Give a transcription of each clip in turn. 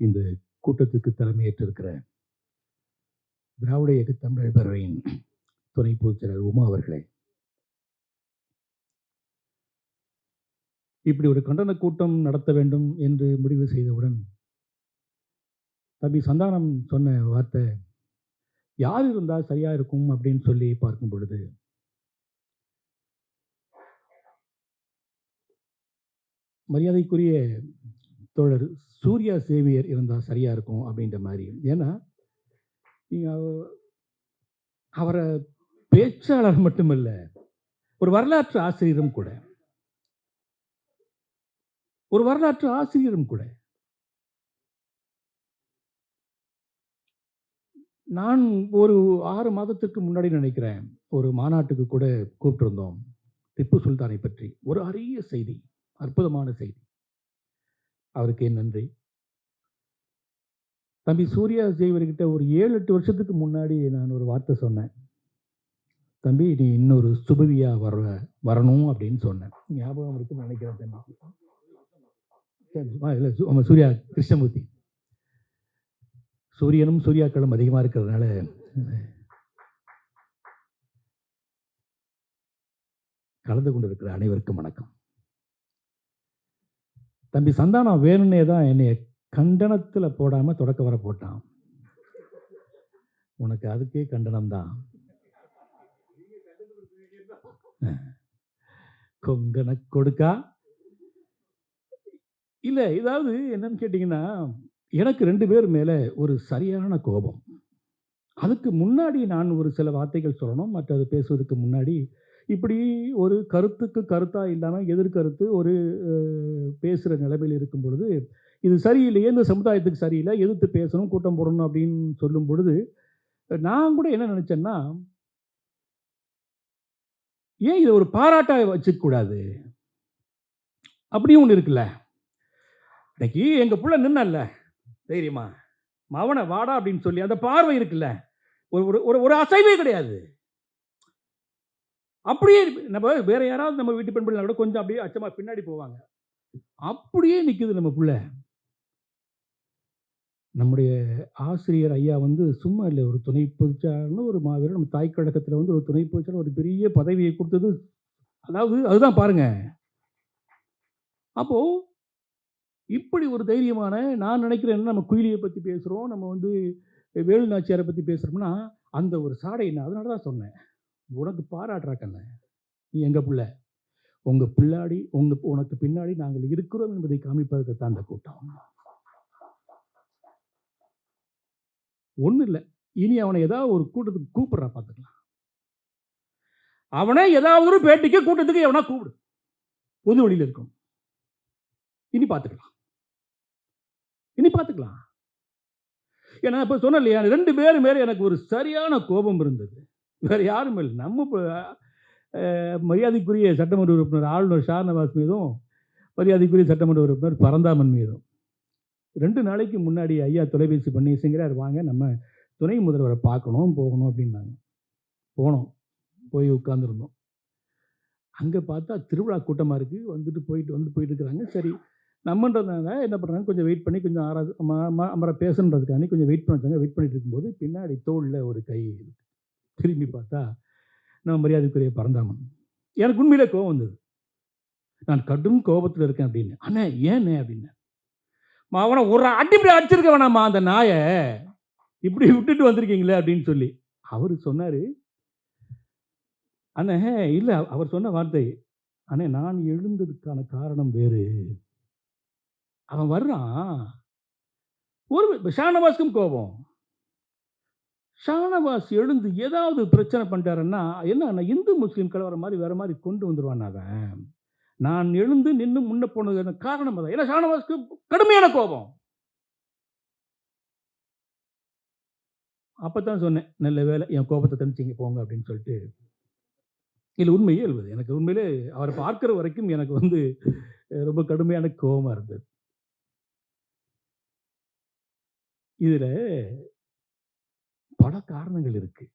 இந்த கூட்டத்துக்கு தலைமையேற்றிருக்கிற திராவிட இயக்க தமிழர் பேரவையின் துணை பொதுச்செயலர் உமா அவர்களே. இப்படி ஒரு கண்டன கூட்டம் நடத்த வேண்டும் என்று முடிவு செய்தவுடன் தம்பி சந்தானம் சொன்ன வார்த்தை யார் இருந்தால் சரியாக இருக்கும்? அப்படின்னு சொல்லி பார்க்கும் பொழுது மரியாதைக்குரிய தோழர் சூர்யா சேவியர் இருந்தால் சரியா இருக்கும் அப்படின்ற மாதிரி. ஏன்னா நீங்க அவ- அவரை பேச்சாளர் மட்டுமல்ல ஒரு வரலாற்று ஆசிரியரும் கூட. ஒரு வரலாற்று ஆசிரியரும் கூட. நான் ஒரு ஆறு மாதத்துக்கு முன்னாடி நினைக்கிறேன் ஒரு மாநாட்டுக்கு கூட கூப்பிட்டிருந்தோம் திப்பு சுல்தானை பற்றி. ஒரு அரிய செய்தி அற்புதமான செய்தி. அவருக்கு நன்றி. தம்பி சூர்யா ஜெய்வர்கிட்ட ஒரு ஏழு எட்டு வருஷத்துக்கு முன்னாடி நான் ஒரு வார்த்தை சொன்னேன். தம்பி நீ இன்னொரு சுபவியா வர வரணும் அப்படின்னு சொன்னேன். ஞாபகம் இருக்குன்னு நினைக்கிறேன் தம்பி. இல்லை சு- சூர்யா கிருஷ்ணமூர்த்தி. சூரியனும் சூர்யாக்களும் அதிகமாக இருக்கிறதுனால கலந்து கொண்டிருக்கிற அனைவருக்கும் வணக்கம். தம்பி சந்தானம் வேணும்னே தான் என்னைய கண்டனத்தில் போடாமல் தொடக்க வர போட்டான். உனக்கு அதுக்கே கண்டனம் தான். கொங்கன கொடுக்கா? இல்லை இதாவது என்னன்னு கேட்டிங்கன்னா எனக்கு ரெண்டு பேர் மேலே ஒரு சரியான கோபம். அதுக்கு முன்னாடி நான் ஒரு சில வார்த்தைகள் சொல்லணும் மற்றது பேசுவதற்கு முன்னாடி இப்படி ஒரு கருத்துக்கு கருத்தாக இல்லாமல் எதிர்கருத்து ஒரு பேசுகிற நிலைமையில் இருக்கும் பொழுது இது சரியில்லையே இந்த சமுதாயத்துக்கு சரியில்லை எதிர்த்து பேசணும் கூட்டம் போடணும் அப்படின்னு சொல்லும் பொழுது நான் கூட என்ன நினச்சேன்னா ஏன் இதை ஒரு பாராட்டாக வச்சுக்கூடாது அப்படியும் ஒன்று இருக்குல்ல. இன்னைக்கு எங்கள் பிள்ளை நின்னல்ல தைரியமா மவனை வாடா அப்படின்னு சொல்லி அந்த பார்வை இருக்குல்ல. ஒரு ஒரு ஒரு ஒரு அசைவே கிடையாது. அப்படியே நம்ம வேற யாராவது நம்ம வீட்டு பெண் பிள்ளை கூட கொஞ்சம் அப்படியே அச்சமாக பின்னாடி போவாங்க. அப்படியே நிற்குது நம்ம பிள்ளை. நம்முடைய ஆசிரியர் ஐயா வந்து சும்மா இல்லை ஒரு துணை பொதுச்சாளர்னு ஒரு மாவீரர் நம்ம தாய் கழகத்தில் வந்து ஒரு துணை பொதுச்சாளர் ஒரு பெரிய பதவியை கொடுத்தது. அதாவது அதுதான் பாருங்கள் அப்போது இப்படி ஒரு தைரியமான நான் நினைக்கிறேன் நம்ம குயிலியை பற்றி பேசுகிறோம் நம்ம வந்து வேலு நாச்சியாரை பற்றி பேசுகிறோம்னா அந்த ஒரு சாடை என்ன அதனால தான் சொன்னேன். உனக்கு பாராட்டுறா கண்ண நீ எங்கள் பிள்ளை? உங்கள் பிள்ளாடி உங்கள் உனக்கு பின்னாடி நாங்கள் இருக்கிறோம் என்பதை காமிப்பதற்கு தான் அந்த கூட்டம். ஒன்றும் இல்லை இனி அவனை ஏதாவது ஒரு கூட்டத்துக்கு கூப்பிட்றா பார்த்துக்கலாம். அவனை ஏதாவது ஒரு பேட்டிக்கு கூட்டத்துக்கு எவனா கூப்பிடு. பொது வழியில் இருக்கும். இனி பார்த்துக்கலாம். இனி பார்த்துக்கலாம். ஏன்னா இப்போ சொன்ன இல்லையா ரெண்டு பேரும் மேலே எனக்கு ஒரு சரியான கோபம் இருந்தது. வேறு யாரும் இல்லை. நம்ம இப்போ, மரியாதைக்குரிய சட்டமன்ற உறுப்பினர் ஆளுநர் ஷாநவாஸ் மீதும் மரியாதைக்குரிய சட்டமன்ற உறுப்பினர் பரந்தாமன் மீதும். ரெண்டு நாளைக்கு முன்னாடி ஐயா தொலைபேசி பண்ணி சிங்கிறார் வாங்க நம்ம துணை முதல்வரை பார்க்கணும் போகணும் அப்படின்னாங்க. போனோம். போய் உட்காந்துருந்தோம் அங்கே பார்த்தா திருவிழா கூட்டமாக இருக்குது வந்துட்டு போயிட்டு வந்து போயிட்டு இருக்கிறாங்க. சரி நம்மன்றதுனால என்ன பண்ணுறாங்க கொஞ்சம் வெயிட் பண்ணி கொஞ்சம் ஆரா அமர பேசுன்றதுக்காண்டி கொஞ்சம் வெயிட் பண்ண வச்சாங்க. வெயிட் பண்ணிட்டு இருக்கும்போது பின்னாடி தோளில் ஒரு கை இருக்குது திரும்பி பார்த்தா நம்ம மரியாதைக்குரிய பரந்தாமன். எனக்கு உண்மையிலே கோபம் வந்தது. நான் கடும் கோபத்தில் இருக்கேன் அப்படின்னு. அண்ணே ஏண்ணே அப்படின்னு. அவனை ஒரு அடிப்படை அடிச்சிருக்க வேணாமா அந்த நாயை. இப்படி விட்டுட்டு வந்திருக்கீங்களே அப்படின்னு சொல்லி. அவர் சொன்னார் அண்ணே இல்லை அவர் சொன்ன வார்த்தை. அண்ணே நான் எழுந்ததுக்கான காரணம் வேறு. அவன் வர்றான். ஒரு ஷானவாஸ்க்கும் கோபம். ஷானவாஸ் எழுந்து ஏதாவது பிரச்சனை பண்ணிட்டாருன்னா என்ன இந்து முஸ்லீம் கலவரம் மாதிரி வேறு மாதிரி கொண்டு வந்துடுவான் அவன். நான் எழுந்து நின்று முன்ன போனது காரணம் அதான். ஏன்னா ஷானவாஸ்க்கு கடுமையான கோபம். அப்போ தான் சொன்னேன் நல்ல வேலை என் கோபத்தை தனிச்சிங்க போங்க அப்படின்னு சொல்லிட்டு. இல்லை உண்மையே எழுவது. எனக்கு உண்மையிலே அவரை பார்க்குற வரைக்கும் எனக்கு வந்து ரொம்ப கடுமையான கோபமாக இருந்தது. இதில் பல காரணங்கள் இருக்குது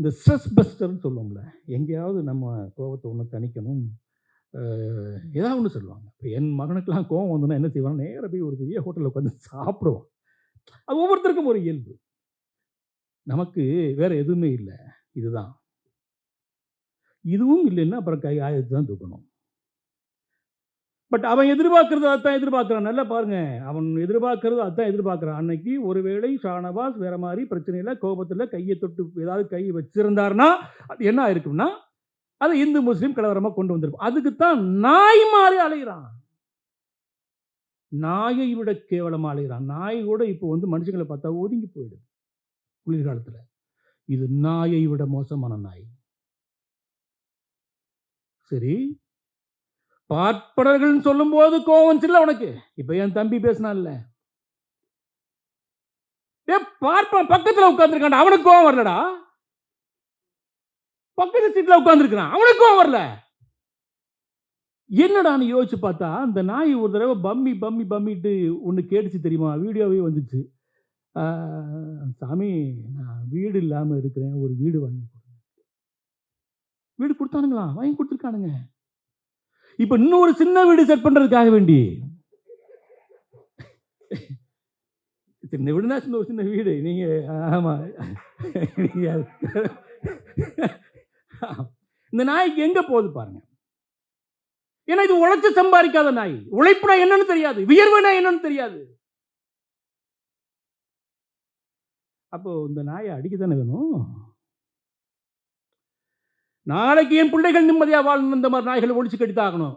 இந்த ஸ்ட்ரெஸ் பஸ்டர்னு சொல்லுவோம்ல எங்கேயாவது நம்ம கோபத்தை ஒன்று தணிக்கணும் ஏதாவது ஒன்று சொல்லுவாங்க. இப்போ என் மகனுக்கெல்லாம் கோவம் வந்தோன்னா என்ன செய்வான் நேராக போய் ஒரு பெரிய ஹோட்டலில் உட்காந்து சாப்பிடுவான். அது ஒவ்வொருத்தருக்கும் ஒரு இயல்பு. நமக்கு வேறு எதுவுமே இல்லை. இதுதான். இதுவும் இல்லைன்னா அப்புறம் கை ஆயத்து தான் தூக்கணும். பட் அவன் எதிர்பார்க்கறது அதான் எதிர்பார்க்குறான். நல்லா பாருங்க. அவன் எதிர்பார்க்கறது அதான் எதிர்பார்க்குறான். அன்னைக்கு ஒருவேளை ஷானவாஸ் வேற மாதிரி பிரச்சனையில் கோபத்தில் கையை தொட்டு ஏதாவது கை வச்சிருந்தாருன்னா அது என்ன ஆயிருக்கும்னா அதை இந்து முஸ்லீம் கலவரமாக கொண்டு வந்திருக்கும். அதுக்கு தான் நாய் மாதிரி அலைகிறான் நாயை விட கேவலமாக அலைகிறான் நாய் கூட இப்போ வந்து மனுஷங்களை பார்த்தா ஒதுங்கி போயிடுது குளிர்காலத்தில். இது நாயை விட மோசமான நாய். சரி பார்ப்பனர்கள் சொல்லும்போது கோவம் இல்ல உனக்கு? இப்ப என் தம்பி பேசினான்ல. ஏ பார்ப்பான் பக்கத்துல உட்காந்துருக்கான் அவனுக்கு கோவம் வரலடா. பக்கத்து சீட்ல உட்காந்துருக்கான் அவனுக்கு கோவம் வரல. என்னடான்னு யோசிச்சு பார்த்தா அந்த நாய் ஒரு தடவை பம்மி பம்மி பம்மிட்டு ஒன்று கேட்டுச்சு தெரியுமா? வீடியோவே வந்துச்சு. சாமி நான் வீடு இல்லாமல் இருக்கிறேன். ஒரு வீடு வாங்கி கொடுங்க. வீடு கொடுத்தானுங்களா? வாங்கி கொடுத்துருக்கானுங்க. இப்போ இன்னொரு சின்ன வீடு செட் பண்ணுறதுக்காக வேண்டி. சின்ன வீடுனா சின்ன ஒரு சின்ன வீடு. நீங்கள் ஆமாம் நீங்கள் இந்த நாய்க்கு எங்கே போகுது பாருங்க. ஏன்னா இது உழைச்சு சம்பாதிக்காத நாய். உழைப்புனா என்னன்னு தெரியாது. வியர்வுனா என்னன்னு தெரியாது. அப்போ இந்த நாயை அடிக்கத்தானே வேணும்? நாளைக்கு என் பிள்ளைகள் நிம்மதியாக வாழணும் இந்த மாதிரி நாய்களை ஒழிச்சு கட்டித்தாகணும்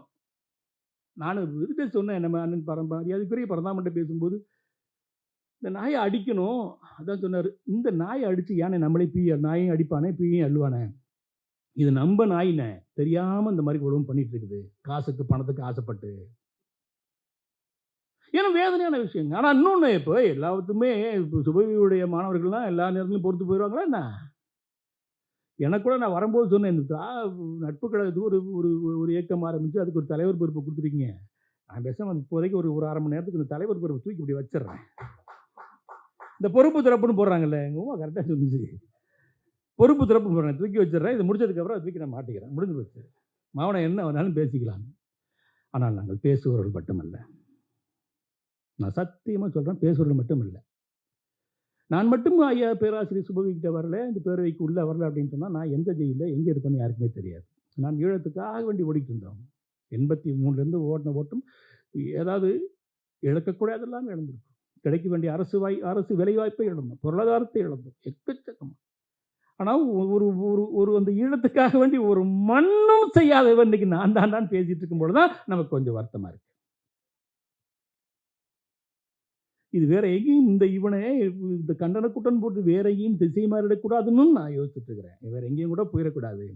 நான் இதுக்கு சொன்னேன் நம்ம அண்ணன் பரம்பரை அதுக்குரிய பரந்தாமன்ட்ட பேசும்போது இந்த நாயை அடிக்கணும். அதான் சொன்னார் இந்த நாயை அடித்து யானை நம்மளே பீய நாயும் அடிப்பானே பீயும் அள்ளுவானே? இது நம்ம நாயினே தெரியாமல் இந்த மாதிரி உழவும் பண்ணிட்டு இருக்குது. காசுக்கு பணத்துக்கு ஆசைப்பட்டு. ஏன்னா வேதனையான விஷயங்க. ஆனால் இன்னொன்று இப்போ எல்லாத்துக்குமே இப்போ சுபவியுடைய மாணவர்கள்லாம் எல்லா நேரத்துலையும் பொறுத்து போயிடுவாங்களா என்ன? எனக்கு கூட நான் வரும்போது சொன்னேன் இந்த தா- நட்பு கழகத்துக்கு ஒரு ஒரு ஒரு இயக்கம் ஆரம்பித்து அதுக்கு ஒரு தலைவர் பொறுப்பை கொடுத்துருக்கீங்க. நான் பேசாமல் இப்போதைக்கு ஒரு ஒரு அரை மணி நேரத்துக்கு இந்த தலைவர் பொறுப்பை தூக்கி இப்படி வச்சிடுறேன் இந்த பொறுப்பு திறப்புன்னு போடுறாங்கல்ல எங்கள் உமா கரெக்டாக சொல்லிச்சு பொறுப்பு திறப்பு போடுறேன் தூக்கி வச்சிடுறேன் இது முடிச்சதுக்கப்புறம் அதை தூக்கி நான் மாட்டிக்கிறேன். முடிஞ்சு போச்சு. மாவனை என்ன வேணாலும் பேசிக்கலாம். ஆனால் நாங்கள் பேசுபவர்கள் மட்டுமல்ல. நான் சத்தியமாக சொல்கிறேன் பேசுபவர்கள் மட்டும் இல்லை நான் மட்டும் ஐயா பேராசிரியர் சுபவிக்கிட்ட வரல இந்த பேரவைக்கு உள்ளே வரல அப்படின்னு சொன்னால் நான் எந்த ஜெயிலில் எங்கே இருக்கேன்னு யாருக்குமே தெரியாது. நான் ஈழத்துக்காக வேண்டி ஓடிட்டு இருந்தோம். எண்பத்தி மூணுலேருந்து ஓடின ஓட்டம் ஏதாவது இழக்கக்கூடாது எல்லாமே இழந்திருக்கும். கிடைக்க வேண்டிய அரசு வாய் அரசு வேலைவாய்ப்பை இழந்தோம். பொருளாதாரத்தை இழந்தோம். எக்கச்சக்கமாக ஆனால் ஒரு ஒரு ஒரு அந்த ஈழத்துக்காக வேண்டி ஒரு மண்ணும் செய்யாதவன் இன்னைக்கு நான் தான் தான் பேசிகிட்டு இருக்கும்பொழுது தான் நமக்கு கொஞ்சம் வருத்தமாக இருக்குது இது வேற எங்கேயும் இந்த இவனை இந்த கண்டன கூட்டம் போட்டு வேற எங்கேயும் திசை மாறிடக்கூடாதுன்னு நான் யோசிச்சுட்டு இருக்கிறேன் வேற எங்கேயும் கூட போயிடக்கூடாது.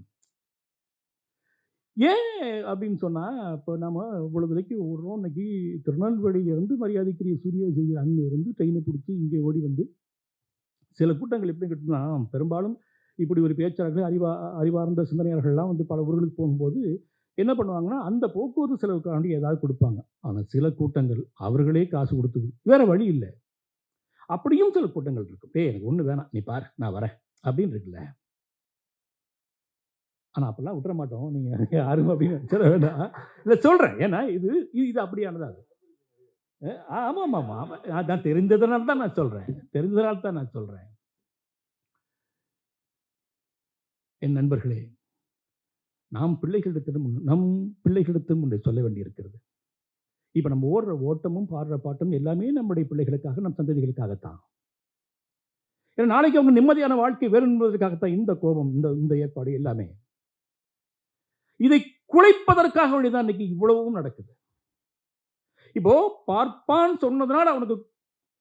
ஏன் அப்படின்னு சொன்னால் இப்போ நம்ம இவ்வளோ விலைக்கு ஓடுறோம். இன்னைக்கு திருநெல்வேலியிலேருந்து மரியாதைக்குரிய சூரிய செய்கிற அங்கேருந்து ட்ரெயினை பிடிச்சி இங்கே ஓடி வந்து சில கூட்டங்கள் எப்படி கிட்டுனா பெரும்பாலும் இப்படி ஒரு பேச்சாளர்கள் அறிவா அறிவார்ந்த சிந்தனையாளர்கள்லாம் வந்து பல ஊர்களுக்கு போகும்போது என்ன பண்ணுவாங்கன்னா அந்த போக்குவரத்து செலவுக்காண்டி ஏதாவது கொடுப்பாங்க. ஆனால் சில கூட்டங்கள் அவர்களே காசு கொடுத்து வேற வழி இல்லை. அப்படியும் சில கூட்டங்கள் இருக்கும் டேய் எனக்கு ஒன்று வேணாம். நீ பாரு நான் வரேன். அப்படின்னு இருக்குல்ல. ஆனால் அப்பெல்லாம் விட்டுற மாட்டோம். நீங்கள் யாரும் அப்படின்னு சொல்ல வேண்டாம். இல்லை சொல்கிறேன் ஏன்னா இது இது இது அப்படியானதா அது. அஹ் ஆமாம் ஆமாம் ஆமாம் நான் தெரிந்ததுனால தான் நான் சொல்கிறேன் தெரிந்ததனால தான் நான் சொல்கிறேன் என் நண்பர்களே நாம் பிள்ளைகளிடத்திலும் நம் பிள்ளைகளிடத்திலும் ஒன்றை சொல்ல வேண்டியிருக்கிறது. இப்போ நம்ம ஓடுற ஓட்டமும் பாடுற பாட்டும் எல்லாமே நம்முடைய பிள்ளைகளுக்காக நம் சந்ததிகளுக்காகத்தான். ஏன்னா நாளைக்கு அவங்க நிம்மதியான வாழ்க்கை வேணும் என்பதற்காகத்தான் இந்த கோபம் இந்த இந்த ஏற்பாடு எல்லாமே. இதை குலைப்பதற்காக வேண்டிதான் இன்னைக்கு இவ்வளவும் நடக்குது. இப்போ பார்ப்பான் சொன்னதுனால அவனுக்கு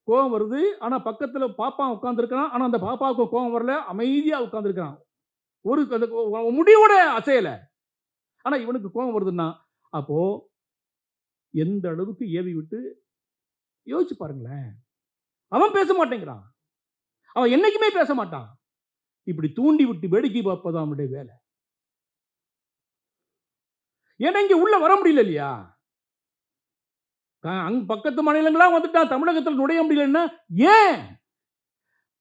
கோபம் வருது. ஆனா பக்கத்தில் பாப்பா உட்காந்துருக்கான் ஆனால் அந்த பாப்பாவுக்கு கோபம் வரல. அமைதியாக உட்காந்துருக்கான் ஒரு அந்த முடிவோட அசையலை. ஆனால் இவனுக்கு கோபம் வருதுன்னா அப்போது எந்த அளவுக்கு ஏவி விட்டு யோசிச்சு பாருங்களேன். அவன் பேச மாட்டேங்கிறான். அவன் என்னைக்குமே பேச மாட்டான். இப்படி தூண்டி விட்டு வேடிக்கை பார்ப்பதான் அவனுடைய வேலை. ஏன்னா இங்கே உள்ள வர முடியல இல்லையா? க- அங்க பக்கத்து மாநிலங்களா வந்துட்டான் தமிழகத்தில் நுழைய முடியலன்னா ஏன்?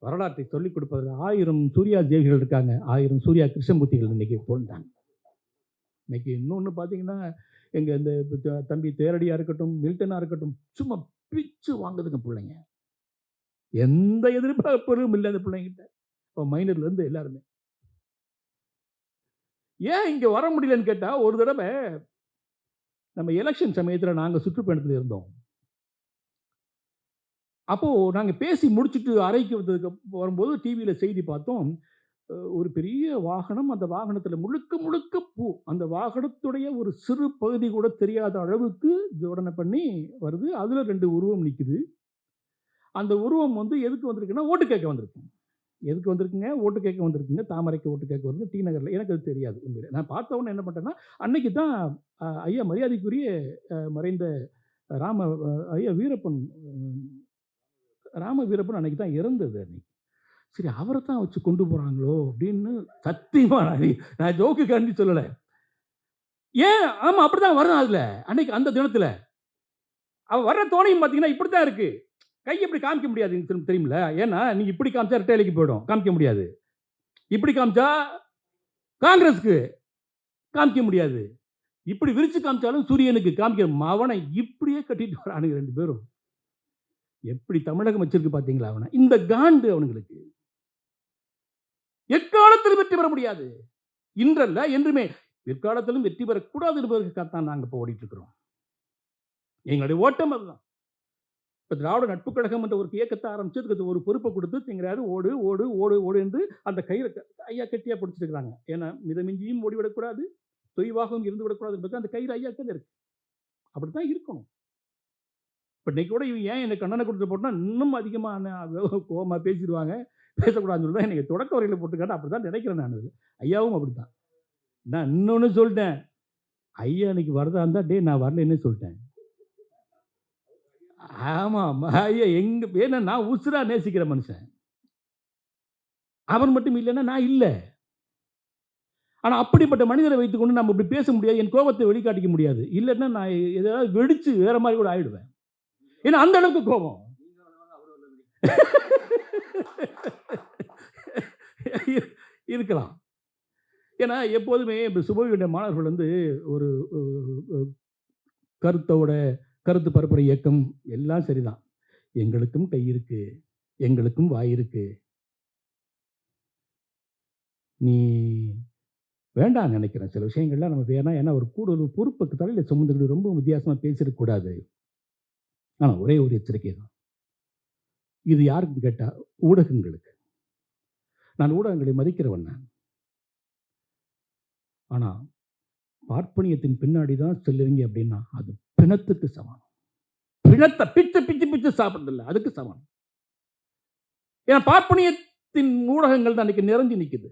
வரலாற்றை சொல்லிக் கொடுப்பதில் ஆயிரம் சூர்யா தேவிகள் இருக்காங்க. ஆயிரம் சூர்யா கிருஷ்ணமூர்த்திகள் இன்னைக்கு தோன்றாங்க. இன்னைக்கு இன்னொன்று பார்த்தீங்கன்னா எங்கள் இந்த தம்பி தேரடியாக இருக்கட்டும் மில்டனாக இருக்கட்டும் சும்மா பிச்சு வாங்குதுங்க பிள்ளைங்க. எந்த எதிர்பார்ப்பும் இல்லை அந்த பிள்ளைங்கிட்ட இப்போ மைனர்லேருந்து எல்லாருமே. ஏன் இங்கே வர முடியலன்னு கேட்டால் ஒரு தடவை நம்ம எலெக்ஷன் சமயத்தில் நாங்கள் சுற்றுப்பயணத்தில் இருந்தோம். அப்போது நாங்கள் பேசி முடிச்சுட்டு அறைக்கு வந்ததுக்கு வரும்போது டிவியில் செய்தி பார்த்தோம். ஒரு பெரிய வாகனம் அந்த வாகனத்தில் முழுக்க முழுக்க பூ. அந்த வாகனத்துடைய ஒரு சிறு பகுதி கூட தெரியாத அளவுக்கு ஜோடனை பண்ணி வருது. அதில் ரெண்டு உருவம் நிற்குது அந்த உருவம் வந்து எதுக்கு வந்திருக்குன்னா ஓட்டு கேட்க வந்திருக்கு. எதுக்கு வந்திருக்குங்க? ஓட்டு கேட்க வந்திருக்குங்க. தாமரைக்கு ஓட்டு கேட்க வந்து டி நகரில். எனக்கு அது தெரியாது உண்மையில். நான் பார்த்தவொன்னே என்ன பண்ணிட்டேன்னா அன்னைக்கு தான் ஐயா மரியாதைக்குரிய மறைந்த ராம ஐயா வீரப்பன் ராம வீரப்பன் அன்னைக்கு தான் இறந்தது அன்னைக்கு. சரி அவரை தான் வச்சு கொண்டு போகிறாங்களோ அப்படின்னு சத்தியமா நான் நான் ஜோக்கு கண்டி சொல்லலை. ஏன்? ஆமாம் அப்படி தான் வரணும் அதில் அன்னைக்கு அந்த தினத்தில். அவள் வர்ற தோணையும் பார்த்தீங்கன்னா இப்படி தான் இருக்குது கை எப்படி காமிக்க முடியாது எனக்கு தெரியுமில்ல? ஏன்னா நீங்கள் இப்படி காமிச்சா ரெட்டைலைக்கு போயிடும் காமிக்க முடியாது. இப்படி காமிச்சா காங்கிரஸ்க்கு காமிக்க முடியாது. இப்படி விரித்து காமிச்சாலும் சூரியனுக்கு காமிக்க மவனை இப்படியே கட்டிட்டு வரானுங்க ரெண்டு பேரும். எப்படி தமிழகம் வச்சிருக்கு பார்த்தீங்களா அவனை? இந்த காண்டு அவனுங்களுக்கு. எக்காலத்திலும் வெற்றி பெற முடியாது. இன்றல்ல என்றுமே பிற்காலத்திலும் வெற்றி பெறக்கூடாது என்பதற்காகத்தான் நாங்கள் இப்போ ஓடிட்டு இருக்கிறோம் எங்களுடைய ஓட்டம் அதுதான். இப்போ திராவிட நட்பு கழகம் என்ற ஒரு இயக்கத்தை ஆரம்பிச்சதுக்கு ஒரு பொறுப்பை கொடுத்து திங்கிறாரு ஓடு ஓடு ஓடு ஓடு என்று அந்த கயிறை க- ஐயா கட்டியாக பிடிச்சிருக்கிறாங்க. ஏன்னா மிதமிஞ்சியும் ஓடிவிடக்கூடாது தொய்வாகவும் இருந்து விடக்கூடாது என்பது அந்த கயிறு ஐயா கதை இருக்கு. அப்படி தான் இருக்கணும். இப்போ இன்னைக்கு கூட இவன் ஏன் எனக்கு கண்ணனை கொடுத்து போட்டோம்னா இன்னும் அதிகமாக கோவமாக பேசிடுவாங்க. பேசக்கூடாதுன்னு சொல்லி தான் எனக்கு தொடக்க வரையில் போட்டுக்காட்டு. அப்படி தான் நினைக்கிறேன் நான் அதில். ஐயாவும் அப்படி தான் நான் இன்னொன்று சொல்லிட்டேன். ஐயா இன்னைக்கு வரதா இருந்தால் டே நான் வரலன்னு சொல்லிட்டேன். ஆமாம் ஐயா எங்கே ஏன்னா நான் உசுரா நேசிக்கிற மனுஷன். அவன் மட்டும் இல்லைன்னா நான் இல்லை. ஆனால் அப்படிப்பட்ட மனிதரை வைத்துக்கொண்டு நம்ம இப்படி பேச முடியாது. என் கோபத்தை வெளிக்காட்டிக்க முடியாது. இல்லைன்னா நான் எதாவது வெடித்து வேறு மாதிரி கூட ஆகிடுவேன் ஏன்னா அந்த அளவுக்கு கோபம். இருக்கலாம். ஏன்னா எப்போதுமே இப்போ சுபவியுடைய மாணவர்கள் வந்து ஒரு கருத்தோட கருத்து பரப்புரை இயக்கம் எல்லாம் சரிதான். எங்களுக்கும் கை இருக்கு. எங்களுக்கும் வாய் இருக்கு. நீ வேண்டாம் நினைக்கிறேன். சில விஷயங்கள்லாம் நம்ம வேணாம் ஏன்னா ஒரு கூடுதல் பொறுப்புக்கு தலையில் சுமந்துக்கிட்டு ரொம்ப வித்தியாசமாக பேசிடக்கூடாது. ஆனால் ஒரே ஒரு எச்சரிக்கை தான். இது யாருக்கும் கேட்டால் ஊடகங்களுக்கு. நான் ஊடகங்களை மதிக்கிறவன் நான். ஆனால் பார்ப்பனியத்தின் பின்னாடி தான் செல்லுவீங்க அப்படின்னா அது பிணத்துக்கு சமானம் பிணத்தை பிச்சு பிச்சு பிச்சு சாப்பிட்றதில்ல அதுக்கு சமானம் ஏன்னா பார்ப்பனியத்தின் ஊடகங்கள் தான் இன்னைக்கு நிறைஞ்சு நிற்குது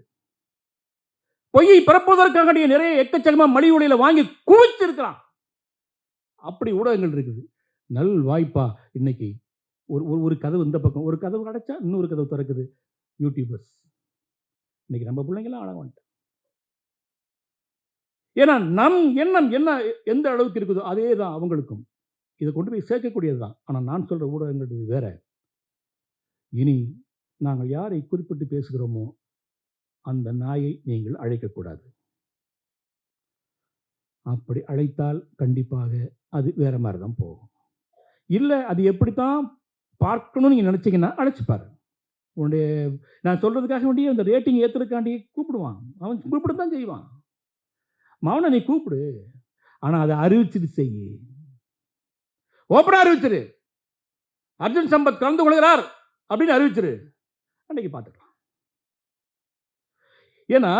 பொய்யை பிறப்பதற்காக நிறைய எக்கச்சக்கமாக மலிவு விலையில வாங்கி குவிச்சிருக்கிறான். அப்படி ஊடகங்கள் இருக்குது. நல் வாய்ப்பா இன்னைக்கு ஒரு ஒரு ஒரு கதவு இந்த பக்கம் ஒரு கதவு அடைச்சா இன்னொரு கதவு திறக்குது. யூடியூபர்ஸ். இன்னைக்கு நம்ம பிள்ளைங்களாம் அழக வந்துட்டேன் ஏன்னா நம் எண்ணம் என்ன எந்த அளவுக்கு இருக்குதோ அதே தான் அவங்களுக்கும். இதை கொண்டு போய் சேர்க்கக்கூடியது தான். ஆனால் நான் சொல்கிற ஊடகங்கள் வேற. இனி நாங்கள் யாரை குறிப்பிட்டு பேசுகிறோமோ அந்த நாயை நீங்கள் அழைக்கக்கூடாது. அப்படி அழைத்தால் கண்டிப்பாக அது வேற மாதிரி தான் போகும். இல்லை அது எப்படித்தான் பார்க்கணும்னு நீங்கள் நினச்சிங்கன்னா அழைச்சு பாரு உன்னுடைய நான் சொல்கிறதுக்காக வேண்டிய அந்த ரேட்டிங் ஏற்றுறதுக்காண்டி கூப்பிடுவான் அவன் கூப்பிட தான் செய்வான். மௌன நீ கூப்பிடு. ஆனால் அதை அறிவிச்சிட்டு செய் ஓப்பனாக அறிவிச்சிரு. அர்ஜுன் சம்பத் கலந்து கொள்கிறார் அப்படின்னு அறிவிச்சிரு. அன்னைக்கு பார்த்துக்கலாம். ஏன்னா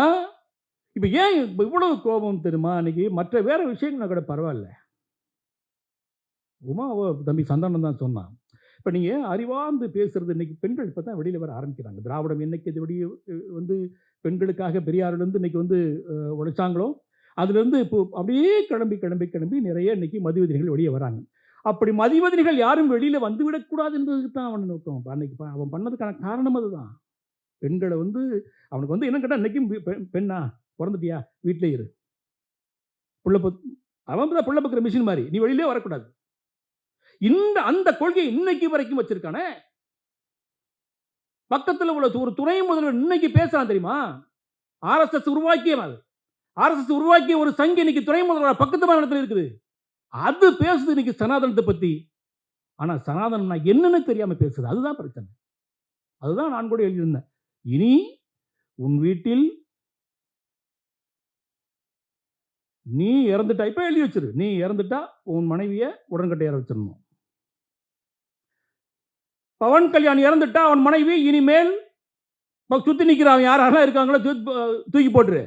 இப்போ ஏன் இப்போ இவ்வளவு கோபம் தெரியுமா? அன்னைக்கு மற்ற வேறு விஷயங்கள் கூட பரவாயில்ல. உமா அவ தம்பி சந்தானம் தான் சொன்னான். இப்போ நீங்கள் அறிவார்ந்து பேசுறது இன்னைக்கு பெண்கள் இப்போ தான் வெளியில் வர ஆரம்பிக்கிறாங்க. திராவிடம் என்னைக்கு இது வெளியே வந்து பெண்களுக்காக பெரியாரிலேருந்து இன்னைக்கு வந்து உழைச்சாங்களோ அதுலேருந்து இப்போ அப்படியே கிளம்பி கிளம்பி கிளம்பி நிறைய இன்னைக்கு மதிவதினிகள் வெளியே வராங்க. அப்படி மதிவதினிகள் யாரும் வெளியில் வந்து விடக்கூடாது என்பதுக்கு தான் அவன் நோக்கம். அப்ப அன்னைக்கு அவன் பண்ணதுக்கான காரணம் அதுதான். பெண்களை வந்து அவனுக்கு வந்து என்ன கேட்டால் இன்னைக்கும் பெ- பெண்ணா பிறந்துட்டியா? வீட்டிலே இரு. பிள்ளை அவன் தான் பிள்ளை பக்கிற மிஷின் மாதிரி நீ வெளியிலே வரக்கூடாது. இந்த அந்த கொள்கையை இன்னைக்கு வரைக்கும் வச்சிருக்கானே? பக்கத்தில் உள்ள ஒரு துணை முதல்வர் இன்னைக்கு பேசுறான் தெரியுமா? ஆர்எஸ்எஸ் உருவாக்கியவன் அது. ஆர்எஸ்எஸ் உருவாக்கிய ஒரு சங்கி இன்னைக்கு துணை முதல்வர்? பக்கத்து மாநிலத்தில் இருக்குது. அது பேசுது இன்னைக்கு சனாதனத்தை பத்தி. ஆனா சனாதனம்னா என்னன்னு தெரியாமல் பேசுது. அதுதான் பிரச்சனை. அதுதான் நான் கூட எழுதியிருந்தேன். இனி உன் வீட்டில் நீ இறந்துட்டா இப்ப எழுதி வச்சிரு. நீ இறந்துட்டா உன் மனைவியை உடன்கட்டையார வச்சிடணும் பவன் கல்யாண் இறந்துட்டா அவன் மனைவி இனிமேல் சுற்றி சுத்தி யாரெல்லாம் இருக்காங்களோ தூக்கி- தூக்கி போட்டுரு.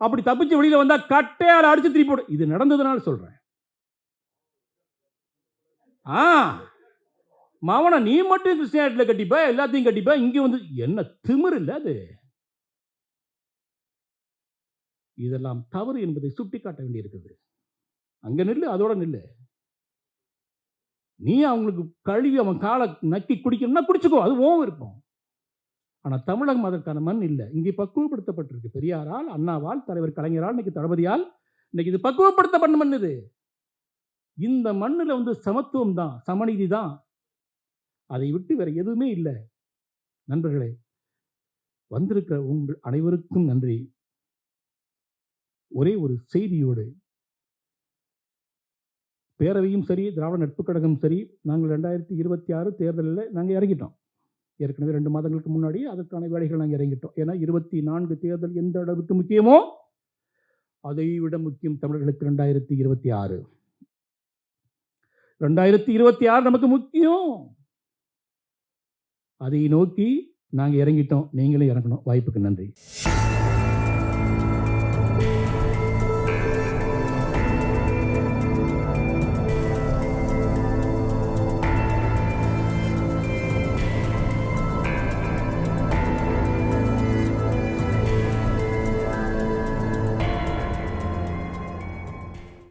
அப்படி தப்பிச்சு வெளியில் வந்தால் கட்டையால் அடித்து திருப்பி போடு. இது நடந்ததுனால சொல்கிறேன் ஆ மவனை நீ மட்டும் கிறிஸ்டியானிட்டியில் கட்டிப்ப எல்லாத்தையும் கட்டிப்ப இங்கே வந்து என்ன திமிரு இல்ல அது? இதெல்லாம் தவறு என்பதை சுட்டி காட்ட வேண்டியிருக்குது அங்கே நில்லு அதோட நில்லு. நீ அவங்களுக்கு கழுவி அவன் காலை நக்கி குடிக்கணும்னா குடிச்சுக்கோ அது ஓம் இருக்கும் ஆனால் தமிழகம் அதற்கான மண் இல்லை. இங்கே பக்குவப்படுத்தப்பட்டிருக்கு. பெரியாரால் அண்ணாவால் தலைவர் கலைஞரால் இன்னைக்கு தளபதியால் இன்னைக்கு இது பக்குவப்படுத்தப்பட்ட மண் இது. இந்த மண்ணில் வந்து சமத்துவம் தான் சமநீதி தான். அதை விட்டு வேற எதுவுமே இல்லை. நண்பர்களே வந்திருக்கிற உங்கள் அனைவருக்கும் நன்றி. ஒரே ஒரு செய்தியோடு பேரவையும் சரி திராவிட நட்பு கழகம் சரி நாங்கள் ரெண்டாயிரத்தி இருபத்தி ஆறு தேர்தலில் நாங்கள் இறங்கிட்டோம். ஏற்கனவே ரெண்டு மாதங்களுக்கு முன்னாடி அதற்கான வேலைகள் நாங்கள் இறங்கிட்டோம். ஏன்னா இருபத்தி நான்கு தேர்தல் எந்த அளவுக்கு முக்கியமோ அதை விட முக்கியம் தமிழர்களுக்கு ரெண்டாயிரத்தி இருபத்தி ஆறு. ரெண்டாயிரத்தி இருபத்தி ஆறு நமக்கு முக்கியம். அதை நோக்கி நாங்கள் இறங்கிட்டோம். நீங்களும் இறங்கணும். வாய்ப்புக்கு நன்றி.